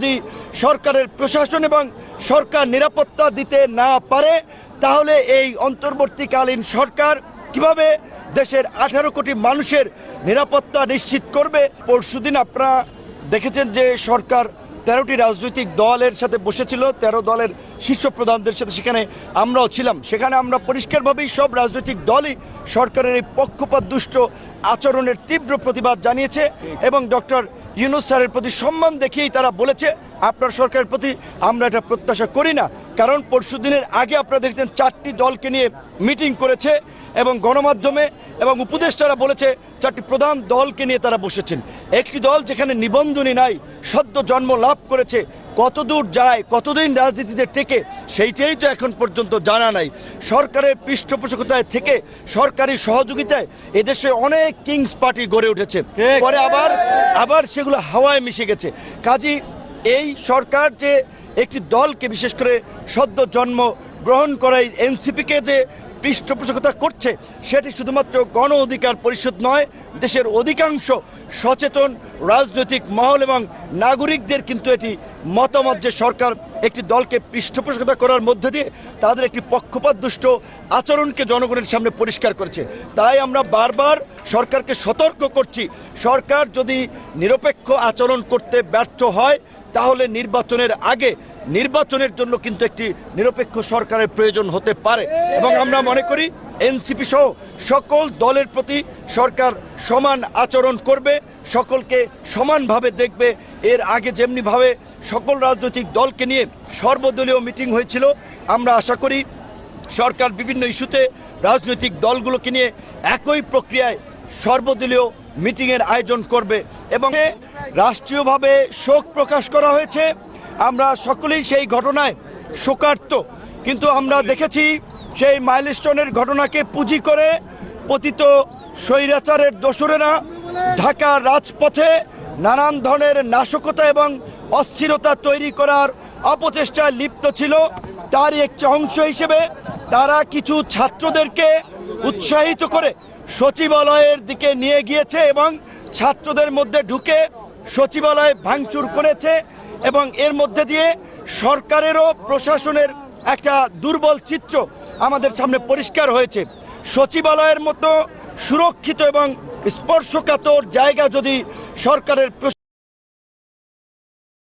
যদি সরকারের প্রশাসন এবং সরকার নিরাপত্তা দিতে না পারে, তাহলে এই অন্তর্বর্তীকালীন সরকার কীভাবে দেশের আঠারো কোটি মানুষের নিরাপত্তা নিশ্চিত করবে? পরশুদিন আপনারা দেখেছেন যে সরকার তেরোটি রাজনৈতিক দলের সাথে বসেছিল, তেরো দলের শীর্ষ প্রধানদের সাথে সেখানে আমরাও ছিলাম। সেখানে আমরা পরিষ্কারভাবেই সব রাজনৈতিক দলই সরকারের এই পক্ষপাত দুষ্ট আচরণের তীব্র প্রতিবাদ জানিয়েছে এবং ডক্টর ইউনুস স্যারের প্রতি সম্মান দেখিয়েই তারা বলেছে আপনার সরকারের প্রতি আমরা এটা প্রত্যাশা করি না। কারণ পরশুদিনের আগে আপনারা দেখছেন চারটি দলকে নিয়ে মিটিং করেছে এবং গণমাধ্যমে এবং উপদেষ্টারা বলেছে চারটি প্রধান দলকে নিয়ে তারা বসেছেন। একটি দল যেখানে নিবন্ধনই নাই সদ্য জন্ম লাভ করেছে কতদূর যায় কতদিন রাজনীতিতে টেকে সেইটাই তো এখন পর্যন্ত জানা নাই। সরকারের পৃষ্ঠপোষকতায় থেকে সরকারি সহযোগিতায় এদেশে অনেক কিংস পার্টি গড়ে উঠেছে। পরে আবার আবার সেগুলো হাওয়ায় মিশে গেছে। কাজী এই সরকার যে একটি দলকে বিশেষ করে সদ্য জন্ম গ্রহণ করাই এনসিপিকে যে পৃষ্ঠপোষকতা করছে, সেটি শুধুমাত্র গণ অধিকার পরিষদ নয়, দেশের অধিকাংশ সচেতন রাজনৈতিক মহল এবং নাগরিকদের কিন্তু এটি মতামত যে সরকার একটি দলকে পৃষ্ঠপোষকতা করার মধ্যে দিয়ে তাদের একটি পক্ষপাত দুষ্ট আচরণকে জনগণের সামনে পরিষ্কার করেছে। তাই আমরা বারবার সরকারকে সতর্ক করছি, সরকার যদি নিরপেক্ষ আচরণ করতে ব্যর্থ হয়, তাহলে নির্বাচনের আগে নির্বাচনের জন্য কিন্তু একটি নিরপেক্ষ সরকারের প্রয়োজন হতে পারে। এবং আমরা মনে করি, এনসিপি সহ সকল দলের প্রতি সরকার সমান আচরণ করবে, সকলকে সমানভাবে দেখবে। এর আগে যেমনিভাবে সকল রাজনৈতিক দলকে নিয়ে সর্বদলীয় মিটিং হয়েছিল, আমরা আশা করি সরকার বিভিন্ন ইস্যুতে রাজনৈতিক দলগুলোকে নিয়ে একই প্রক্রিয়ায় সর্বদলীয় মিটিংয়ের আয়োজন করবে। এবং রাষ্ট্রীয়ভাবে শোক প্রকাশ করা হয়েছে। আমরা সকলেই সেই ঘটনায় শোকার্ত। কিন্তু আমরা দেখেছি সেই মাইলস্টোনের ঘটনাকে পুঁজি করে পতিত স্বৈরাচারের দোসরেরা ঢাকা রাজপথে নানান ধরনের নাশকতা এবং অস্থিরতা তৈরি করার অপচেষ্টায় লিপ্ত ছিল। তারই একটি অংশ হিসেবে তারা কিছু ছাত্রদেরকে উৎসাহিত করে সচিবালয়ের দিকে নিয়ে গিয়েছে এবং ছাত্রদের মধ্যে ঢুকে সচিবালয়ে ভাঙচুর করেছে এবং এর মধ্যে দিয়ে সরকারেরও প্রশাসনের একটা দুর্বল চিত্র আমাদের সামনে পরিষ্কার হয়েছে। সচিবালয়ের মতো সুরক্ষিত এবং স্পর্শকাতর জায়গা যদি সরকারের